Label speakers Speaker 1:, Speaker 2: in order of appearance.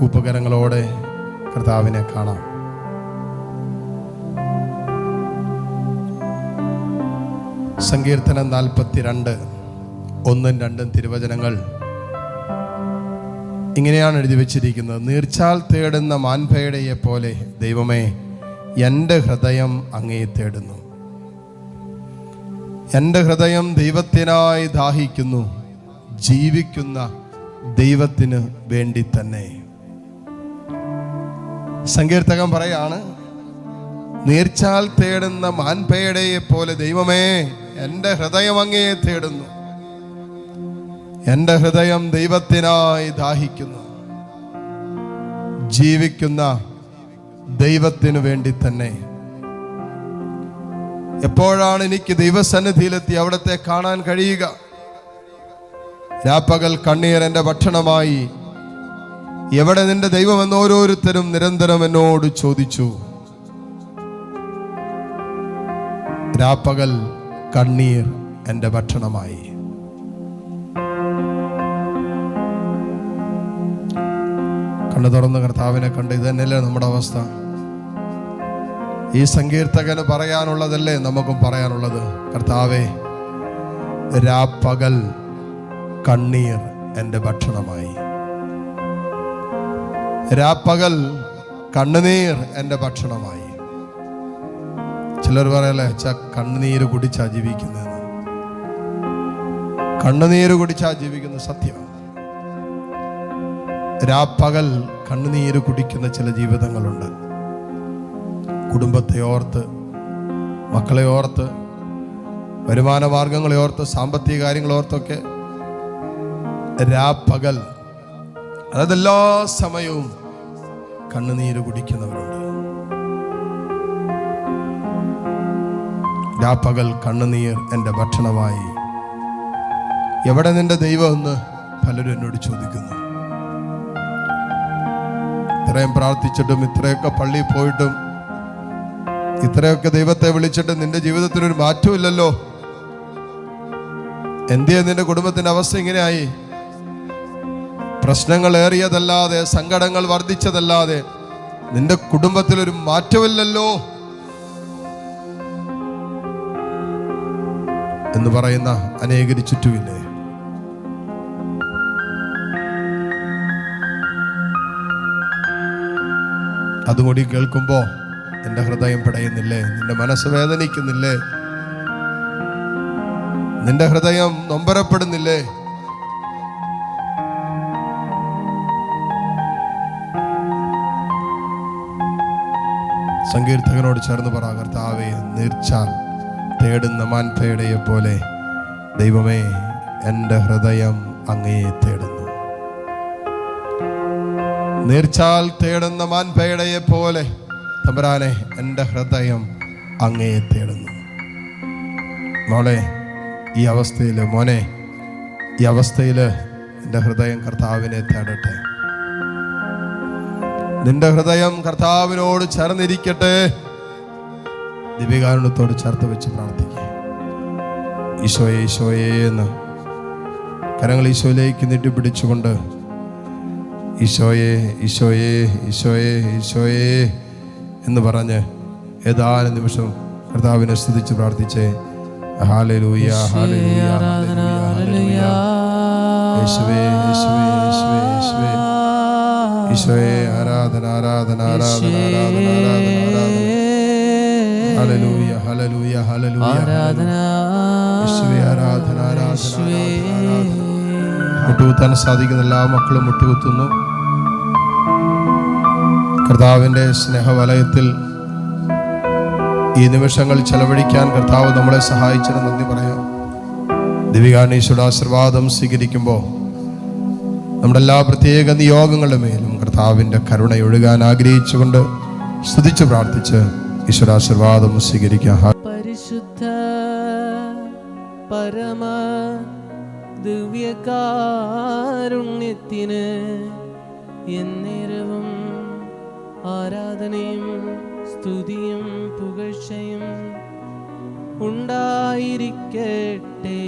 Speaker 1: കൂപ്പകരങ്ങളോടെ കർത്താവിനെ കാണാം. സങ്കീർത്തനം നാൽപ്പത്തിരണ്ട് ഒന്നും രണ്ടും തിരുവചനങ്ങൾ. ഇങ്ങനെയാണ് എഴുതി വച്ചിരിക്കുന്നത്. നീർച്ചാൽ തേടുന്ന മാൻഭേടയെ പോലെ ദൈവമേ എന്റെ ഹൃദയം അങ്ങേ തേടുന്നു. എന്റെ ഹൃദയം ദൈവത്തിനായി ദാഹിക്കുന്നു. ജീവിക്കുന്ന ദൈവത്തിന് വേണ്ടി തന്നെ. സങ്കീർത്തകം പറയാണ് നീർച്ചാൽ തേടുന്ന മാൻപേടയെ പോലെ ദൈവമേ എന്റെ ഹൃദയം അങ്ങേ തേടുന്നു. എന്റെ ഹൃദയം ദൈവത്തിനായി ദാഹിക്കുന്നു. ജീവിക്കുന്ന ദൈവത്തിനു വേണ്ടി തന്നെ. എപ്പോഴാണ് എനിക്ക് ദൈവസന്നിധിയിലെത്തി അവിടത്തെ കാണാൻ കഴിയുക? രാപ്പകൽ കണ്ണീർ എന്റെ ഭക്ഷണമായി എവിടെ നിന്റെ ദൈവമെന്ന് ഓരോരുത്തരും നിരന്തരം എന്നോട് ചോദിച്ചു. രാപ്പകൽ കണ്ണീർ എന്റെ ഭക്ഷണമായി. കണ്ണു തുറന്ന് കർത്താവിനെ കണ്ട് ഇത് തന്നെയല്ലേ നമ്മുടെ അവസ്ഥ? ഈ സങ്കീർത്തകന് പറയാനുള്ളതല്ലേ നമുക്കും പറയാനുള്ളത്? കർത്താവേ രാപ്പകൽ കണ്ണീർ എന്റെ ഭക്ഷണമായി. രാപ്പകൽ കണ്ണുനീർ എന്റെ ഭക്ഷണമായി. ചിലർ പറയല്ലേ ച കണ്ണുനീര് കുടിച്ചാ ജീവിക്കുന്നതെന്ന്. കണ്ണുനീര് കുടിച്ചാ ജീവിക്കുന്ന സത്യം. രാപ്പകൽ കണ്ണുനീര് കുടിക്കുന്ന ചില ജീവിതങ്ങളുണ്ട്. കുടുംബത്തെ ഓർത്ത് മക്കളെ ഓർത്ത് വരുമാന മാർഗങ്ങളെ ഓർത്ത് സാമ്പത്തിക കാര്യങ്ങളെ ഓർത്തൊക്കെ രാപ്പകൽ അതായത് എല്ലാ സമയവും കണ്ണുനീര് കുടിക്കുന്നവരുണ്ട്. രാപ്പകൽ കണ്ണുനീർ എന്റെ ഭക്ഷണമായി. എവിടെ നിന്റെ ദൈവം എന്ന് പലരും എന്നോട് ചോദിക്കുന്നു. ഇത്രയും പ്രാർത്ഥിച്ചിട്ടും ഇത്രയൊക്കെ പള്ളിയിൽ പോയിട്ടും ഇത്രയൊക്കെ ദൈവത്തെ വിളിച്ചിട്ട് നിന്റെ ജീവിതത്തിനൊരു മാറ്റമില്ലല്ലോ എന്തിയാ നിന്റെ കുടുംബത്തിന്റെ അവസ്ഥ ഇങ്ങനെയായി? പ്രശ്നങ്ങൾ ഏറിയതല്ലാതെ സങ്കടങ്ങൾ വർദ്ധിച്ചതല്ലാതെ നിന്റെ കുടുംബത്തിൽ ഒരു മാറ്റമില്ലല്ലോ എന്ന് പറയുന്ന അനേകരി ചുറ്റുമില്ലേ അതുകൂടി കേൾക്കുമ്പോ നിന്റെ ഹൃദയം പിടയുന്നില്ലേ? നിന്റെ മനസ്സ് വേദനിക്കുന്നില്ലേ? നിന്റെ ഹൃദയം നൊമ്പരപ്പെടുന്നില്ലേ? സങ്കീർത്തകനോട് ചേർന്ന് പറ കർത്താവെ നീർച്ചാൽ തേടുന്ന മാൻപേടയെ പോലെ ദൈവമേ എന്റെ ഹൃദയം അങ്ങയെ തേടുന്നു. നീർച്ചാൽ തേടുന്ന മാൻപേടയെ പോലെ തമ്പരാനെ എന്റെ ഹൃദയം അങ്ങയെ തേടുന്നു. മോളെ ഈ അവസ്ഥയിൽ മോനെ ഈ അവസ്ഥയിൽ എന്റെ ഹൃദയം കർത്താവിനെ തേടട്ടെ. നിന്റെ ഹൃദയം കർത്താവിനോട് ചേർന്നിരിക്കട്ടെ. ദിവ്യകാരുണ്യത്തോട് ചേർത്ത് വെച്ച് പ്രാർത്ഥിക്കുക ഈശോയെ ഈശോയെ എന്ന് കരങ്ങൾ ഈശോയിലേക്ക് നീട്ടി പിടിച്ചുകൊണ്ട് ഈശോയെ ഈശോയെ ഈശോയെ ഈശോയെ എന്ന് പറഞ്ഞ് ഏതാനും നിമിഷം കർത്താവിനെ സ്തുതിച്ച് പ്രാർത്ഥിച്ചേ ഹാലലൂയ ഹാലലൂയ ഹാലലൂയ യേശുവേ യേശുവേ യേശുവേ യേശുവേ. ഈശോയെ ആരാധന ആരാധന ആരാധന ആരാധന ആരാധന ആരാധന. ആരാധന ആരാധന ആരാധന ആരാധന മുട്ടുകുത്താൻ സാധിക്കുന്ന എല്ലാ മക്കളും മുട്ടുകുത്തുന്നു. കർത്താവിന്റെ സ്നേഹവലയത്തിൽ ഈ നിമിഷങ്ങൾ ചെലവഴിക്കാൻ കർത്താവ് നമ്മളെ സഹായിച്ചതിന് നന്ദി പറയാം. ദിവികാണീശ്വരുടെ ആശീർവാദം സ്വീകരിക്കുമ്പോൾ നമ്മുടെ എല്ലാ പ്രത്യേക നിയോഗങ്ങളുടെ മേലും കർത്താവിന്റെ കരുണയൊഴുകാൻ ആഗ്രഹിച്ചുകൊണ്ട് സ്തുതിച്ച് പ്രാർത്ഥിച്ച് ഈശ്വരാശീർവാദം സ്വീകരിക്കാം.
Speaker 2: പരിശുദ്ധ പരമ ദിവ്യകാരുണ്യത്തിന് എന്നേരവും ആരാധനയും സ്തുതിയും പുകഴ്ചയും ഉണ്ടായിരിക്കട്ടെ.